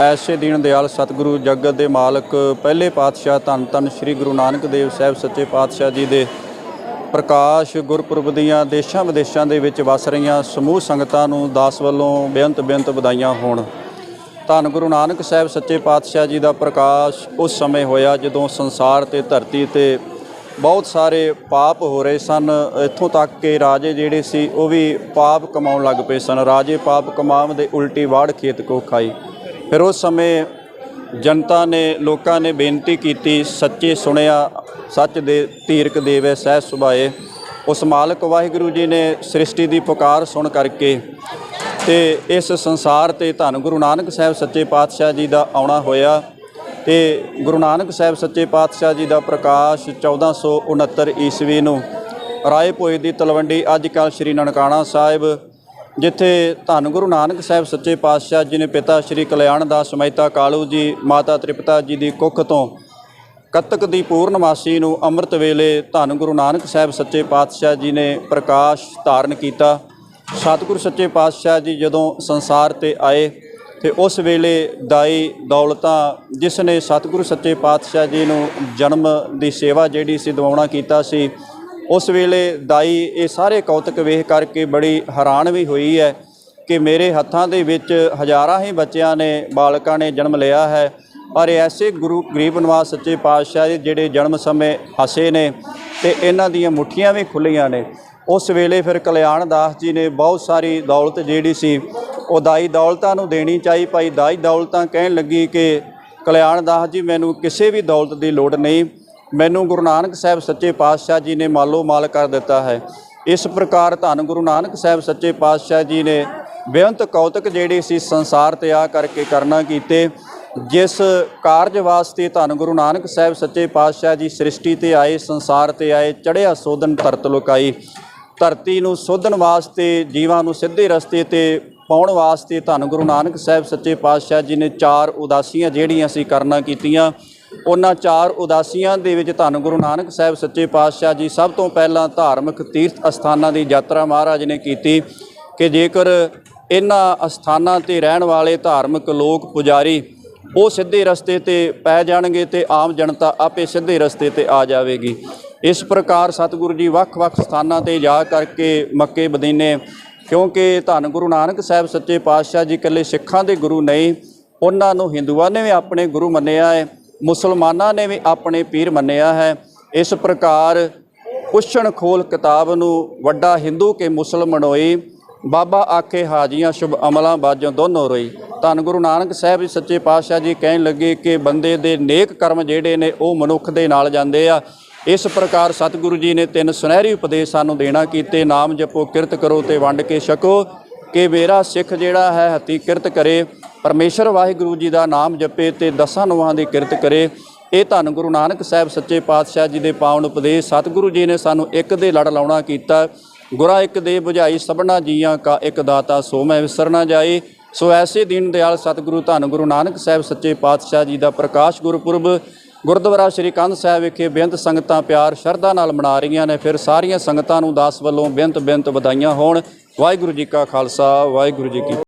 ਐਸੇ ਦੀਨ ਦਿਆਲ ਸਤਿਗੁਰੂ ਜਗਤ ਦੇ ਮਾਲਕ ਪਹਿਲੇ ਪਾਤਸ਼ਾਹ ਧੰਨ ਧੰਨ ਸ੍ਰੀ ਗੁਰੂ ਨਾਨਕ ਦੇਵ ਸਾਹਿਬ ਸੱਚੇ ਪਾਤਸ਼ਾਹ ਜੀ ਦੇ ਪ੍ਰਕਾਸ਼ ਗੁਰਪੁਰਬ ਦੀਆਂ ਦੇਸ਼ਾਂ ਵਿਦੇਸ਼ਾਂ ਦੇ ਵਿੱਚ ਵਸ ਰਹੀਆਂ ਸਮੂਹ ਸੰਗਤਾਂ ਨੂੰ ਦਾਸ ਵੱਲੋਂ ਬੇਅੰਤ ਬੇਅੰਤ ਵਧਾਈਆਂ ਹੋਣ। ਧੰਨ ਗੁਰੂ ਨਾਨਕ ਸਾਹਿਬ ਸੱਚੇ ਪਾਤਸ਼ਾਹ ਜੀ ਦਾ ਪ੍ਰਕਾਸ਼ ਉਸ ਸਮੇਂ ਹੋਇਆ ਜਦੋਂ ਸੰਸਾਰ ਤੇ ਧਰਤੀ ਤੇ ਬਹੁਤ ਸਾਰੇ ਪਾਪ ਹੋ ਰਹੇ ਸਨ। ਇੱਥੋਂ ਤੱਕ ਕਿ ਰਾਜੇ ਜਿਹੜੇ ਸੀ ਉਹ ਵੀ ਪਾਪ ਕਮਾਉਣ ਲੱਗ ਪਏ ਸਨ। ਰਾਜੇ ਪਾਪ ਕਮਾਉਣ ਦੇ ਉਲਟੀ ਵਾੜ ਖੇਤ ਕੋ ਖਾਈ। ਫਿਰ ਉਸ ਸਮੇਂ ਜਨਤਾ ਨੇ, ਲੋਕਾਂ ਨੇ ਬੇਨਤੀ ਕੀਤੀ, ਸੱਚੇ ਸੁਣਿਆ, ਸੱਚ ਦੇ ਧੀਰਕ ਦੇਵੇ ਸਹਿ ਸੁਭਾਏ। ਉਸ ਮਾਲਕ ਵਾਹਿਗੁਰੂ ਜੀ ਨੇ ਸ੍ਰਿਸ਼ਟੀ ਦੀ ਪੁਕਾਰ ਸੁਣ ਕਰਕੇ ਤੇ ਇਸ ਸੰਸਾਰ ਤੇ ਧੰਨ ਗੁਰੂ ਨਾਨਕ ਸਾਹਿਬ ਸੱਚੇ ਪਾਤਸ਼ਾਹ ਜੀ ਦਾ ਆਉਣਾ ਹੋਇਆ ਤੇ ਗੁਰੂ ਨਾਨਕ ਸਾਹਿਬ ਸੱਚੇ ਪਾਤਸ਼ਾਹ ਜੀ ਦਾ ਪ੍ਰਕਾਸ਼ 1469 ਈਸਵੀ ਨੂੰ ਰਾਏ ਭੋਏ ਦੀ ਤਲਵੰਡੀ, ਅੱਜ ਕੱਲ੍ਹ ਸ਼੍ਰੀ ਨਨਕਾਣਾ ਸਾਹਿਬ ਜਿੱਥੇ ਧੰਨ ਗੁਰੂ ਨਾਨਕ ਸਾਹਿਬ ਸੱਚੇ ਪਾਤਸ਼ਾਹ ਜੀ ਨੇ ਪਿਤਾ ਸ਼੍ਰੀ ਕਲਿਆਣ ਦਾਸ ਮਹਿਤਾ ਕਾਲੂ ਜੀ, ਮਾਤਾ ਤ੍ਰਿਪਤਾ ਜੀ ਦੀ ਕੁੱਖ ਤੋਂ ਕੱਤਕ ਦੀ ਪੂਰਨਮਾਸੀ ਨੂੰ ਅੰਮ੍ਰਿਤ ਵੇਲੇ ਧੰਨ ਗੁਰੂ ਨਾਨਕ ਸਾਹਿਬ ਸੱਚੇ ਪਾਤਸ਼ਾਹ ਜੀ ਨੇ ਪ੍ਰਕਾਸ਼ ਧਾਰਨ ਕੀਤਾ। ਸਤਿਗੁਰੂ ਸੱਚੇ ਪਾਤਸ਼ਾਹ ਜੀ ਜਦੋਂ ਸੰਸਾਰ ਤੇ ਆਏ ਤੇ ਉਸ ਵੇਲੇ ਦਾਈ ਦੌਲਤਾਂ ਜਿਸ ਨੇ ਸਤਿਗੁਰੂ ਸੱਚੇ ਪਾਤਸ਼ਾਹ ਜੀ ਨੂੰ ਜਨਮ ਦੀ ਸੇਵਾ ਜਿਹੜੀ ਸੀ, ਦਿਵਾਉਣਾ ਕੀਤਾ ਸੀ ਉਸ ਵੇਲੇ ਦਾਈ ਇਹ ਸਾਰੇ ਕੌਤਕ ਵੇਖ ਕਰਕੇ ਬੜੀ ਹੈਰਾਨ ਵੀ ਹੋਈ ਹੈ ਕਿ ਮੇਰੇ ਹੱਥਾਂ ਦੇ ਵਿੱਚ ਹਜ਼ਾਰਾਂ ਹੀ ਬੱਚਿਆਂ ਨੇ, ਬਾਲਕਾਂ ਨੇ ਜਨਮ ਲਿਆ ਹੈ। ਪਰ ਐਸੇ ਗੁਰੂ ਗਰੀਬ ਨਿਵਾਸ ਸੱਚੇ ਪਾਤਸ਼ਾਹ ਜੀ ਜਿਹੜੇ ਜਨਮ ਸਮੇਂ ਹਸੇ ਨੇ ਤੇ ਇਹਨਾਂ ਦੀਆਂ ਮੁੱਠੀਆਂ ਵੀ ਖੁੱਲੀਆਂ ਨੇ। ਉਸ ਵੇਲੇ ਫਿਰ ਕਲਿਆਣ ਦਾਸ ਜੀ ਨੇ ਬਹੁਤ ਸਾਰੀ ਦੌਲਤ ਜਿਹੜੀ ਸੀ, ਉਹ ਦਾਈ ਦੌਲਤਾਂ ਨੂੰ ਦੇਣੀ ਚਾਹੀ। ਭਾਈ ਦਾਈ ਦੌਲਤਾਂ ਕਹਿਣ ਲੱਗੀ ਕਿ ਕਲਿਆਣ ਦਾਸ ਜੀ, ਮੈਨੂੰ ਕਿਸੇ ਵੀ ਦੌਲਤ ਦੀ ਲੋੜ ਨਹੀਂ। ਮੈਨੂੰ ਗੁਰੂ ਨਾਨਕ ਸਾਹਿਬ ਸੱਚੇ ਪਾਤਸ਼ਾਹ ਜੀ ਨੇ ਮਾਲੋ ਮਾਲ ਕਰ ਦਿੱਤਾ ਹੈ। ਇਸ ਪ੍ਰਕਾਰ ਧੰਨ ਗੁਰੂ ਨਾਨਕ ਸਾਹਿਬ ਸੱਚੇ ਪਾਤਸ਼ਾਹ ਜੀ ਨੇ ਬੇਅੰਤ ਕੌਤਕ ਜਿਹੜੇ ਸੀ ਸੰਸਾਰ ਤੇ ਆ ਕਰਕੇ ਕਰਨਾ ਕੀਤੇ। ਜਿਸ ਕਾਰਜ ਵਾਸਤੇ ਧੰਨ ਗੁਰੂ ਨਾਨਕ ਸਾਹਿਬ ਸੱਚੇ ਪਾਤਸ਼ਾਹ ਜੀ ਸ੍ਰਿਸ਼ਟੀ ਤੇ ਆਏ, ਸੰਸਾਰ ਤੇ ਆਏ ਚੜਿਆ ਸੋਧਨ ਧਰਤ ਲੋਕਾਈ। ਧਰਤੀ ਨੂੰ ਸੋਧਣ ਵਾਸਤੇ, ਜੀਵਾਂ ਨੂੰ ਸਿੱਧੇ ਰਸਤੇ ਤੇ ਪਾਉਣ ਵਾਸਤੇ ਧੰਨ ਗੁਰੂ ਨਾਨਕ ਸਾਹਿਬ ਸੱਚੇ ਪਾਤਸ਼ਾਹ ਜੀ ਨੇ ਚਾਰ ਉਦਾਸੀਆਂ ਜਿਹੜੀਆਂ ਸੀ ਕਰਨਾ ਕੀਤੀਆਂ। ਉਹਨਾਂ ਚਾਰ ਉਦਾਸੀਆਂ ਦੇ ਵਿੱਚ ਧੰਨ ਗੁਰੂ ਨਾਨਕ ਸਾਹਿਬ ਸੱਚੇ ਪਾਤਸ਼ਾਹ ਜੀ ਸਭ ਤੋਂ ਪਹਿਲਾਂ ਧਾਰਮਿਕ ਤੀਰਥ ਅਸਥਾਨਾਂ ਦੀ ਯਾਤਰਾ ਮਹਾਰਾਜ ਨੇ ਕੀਤੀ ਕਿ ਜੇਕਰ ਇਹਨਾਂ ਅਸਥਾਨਾਂ ਤੇ ਰਹਿਣ ਵਾਲੇ ਧਾਰਮਿਕ ਲੋਕ ਪੁਜਾਰੀ ਉਹ ਸਿੱਧੇ ਰਸਤੇ ਤੇ ਪੈ ਜਾਣਗੇ ਤੇ ਆਮ ਜਨਤਾ ਆਪੇ ਸਿੱਧੇ ਰਸਤੇ ਤੇ ਆ ਜਾਵੇਗੀ। ਇਸ ਪ੍ਰਕਾਰ ਸਤਿਗੁਰੂ ਜੀ ਵੱਖ-ਵੱਖ ਸਥਾਨਾਂ ਤੇ ਜਾ ਕਰਕੇ ਮੱਕੇ ਮਦੀਨੇ ਕਿਉਂਕਿ ਧੰਨ ਗੁਰੂ ਨਾਨਕ ਸਾਹਿਬ ਸੱਚੇ ਪਾਤਸ਼ਾਹ ਜੀ ਇਕੱਲੇ ਸਿੱਖਾਂ ਦੇ ਗੁਰੂ ਨਹੀਂ, ਉਹਨਾਂ ਨੂੰ ਹਿੰਦੂਆਂ ਨੇ ਵੀ ਆਪਣੇ ਗੁਰੂ ਮੰਨਿਆ ਹੈ। ਮੁਸਲਮਾਨਾਂ ਨੇ ਵੀ ਆਪਣੇ ਪੀਰ ਮੰਨਿਆ ਹੈ। ਇਸ ਪ੍ਰਕਾਰ ਪੁੱਛਣ ਖੋਲ ਕਿਤਾਬ ਨੂੰ ਵੱਡਾ ਹਿੰਦੂ ਕੇ ਮੁਸਲਮਾਨ ਹੋਈ ਬਾਬਾ ਆਖੇ ਹਾਜੀਆਂ ਸ਼ੁਭ ਅਮਲਾਂ ਬਾਝੋਂ ਦੋਨੋਂ ਰੋਈ। ਧੰਨ ਗੁਰੂ ਨਾਨਕ ਸਾਹਿਬ ਜੀ ਸੱਚੇ ਪਾਤਸ਼ਾਹ ਜੀ ਕਹਿਣ ਲੱਗੇ ਕਿ ਬੰਦੇ ਦੇ ਨੇਕ ਕਰਮ ਜਿਹੜੇ ਨੇ ਉਹ ਮਨੁੱਖ ਦੇ ਨਾਲ ਜਾਂਦੇ ਆ। ਇਸ ਪ੍ਰਕਾਰ ਸਤਿਗੁਰੂ ਜੀ ਨੇ ਤਿੰਨ ਸੁਨਹਿਰੀ ਉਪਦੇਸ਼ ਸਾਨੂੰ ਦੇਣਾ ਕੀਤੇ। ਨਾਮ ਜਪੋ, ਕਿਰਤ ਕਰੋ ਤੇ ਵੰਡ ਕੇ ਛਕੋ। ਕਿ ਮੇਰਾ ਸਿੱਖ ਜਿਹੜਾ ਹੈ ਹੱਤੀ ਕਿਰਤ ਕਰੇ। ਪਰਮੇਸ਼ਰ ਵਾਹਿਗੁਰੂ ਜੀ ਦਾ ਨਾਮ ਜਪੇ ਤੇ ਦਸਾਂ ਨੋਹਾਂ ਦੀ ਕਿਰਤ ਕਰੇ। ਇਹ ਧੰਨ ਗੁਰੂ ਨਾਨਕ ਸਾਹਿਬ ਸੱਚੇ ਪਾਤਸ਼ਾਹ ਜੀ ਦੇ ਪਾਵਨ ਉਪਦੇਸ਼ ਸਤਿਗੁਰੂ ਜੀ ਨੇ ਸਾਨੂੰ ਇੱਕ ਦੇ ਲੜ ਲਾਉਣਾ ਕੀਤਾ। ਗੁਰਾ ਇੱਕ ਦੇ 부ਝਾਈ ਸਭਨਾ ਜੀਆਂ ਕਾ ਇੱਕ ਦਾਤਾ ਸੋ ਮੈਂ ਵਿਸਰ ਨਾ ਜਾਏ। ਸੋ ਐਸੇ ਦੀਨ ਦਿਆਲ ਸਤਿਗੁਰੂ ਧੰਨ ਗੁਰੂ ਨਾਨਕ ਸਾਹਿਬ ਸੱਚੇ ਪਾਤਸ਼ਾਹ ਜੀ ਦਾ ਪ੍ਰਕਾਸ਼ ਗੁਰਪੁਰਬ ਗੁਰਦੁਆਰਾ ਸ੍ਰੀ ਕੰਧ ਸਾਹਿਬ ਵਿਖੇ ਬੇਅੰਤ ਸੰਗਤਾਂ ਪਿਆਰ ਸ਼ਰਧਾ ਨਾਲ ਮਨਾ ਰਹੀਆਂ ਨੇ। ਫਿਰ ਸਾਰੀਆਂ ਸੰਗਤਾਂ ਨੂੰ ਦਾਸ ਵੱਲੋਂ ਬੇਅੰਤ ਬੇਅੰਤ ਵਧਾਈਆਂ ਹੋਣ। ਵਾਹਿਗੁਰੂ ਜੀ ਕਾ ਖਾਲਸਾ, ਵਾਹਿਗੁਰੂ ਜੀ ਕੀ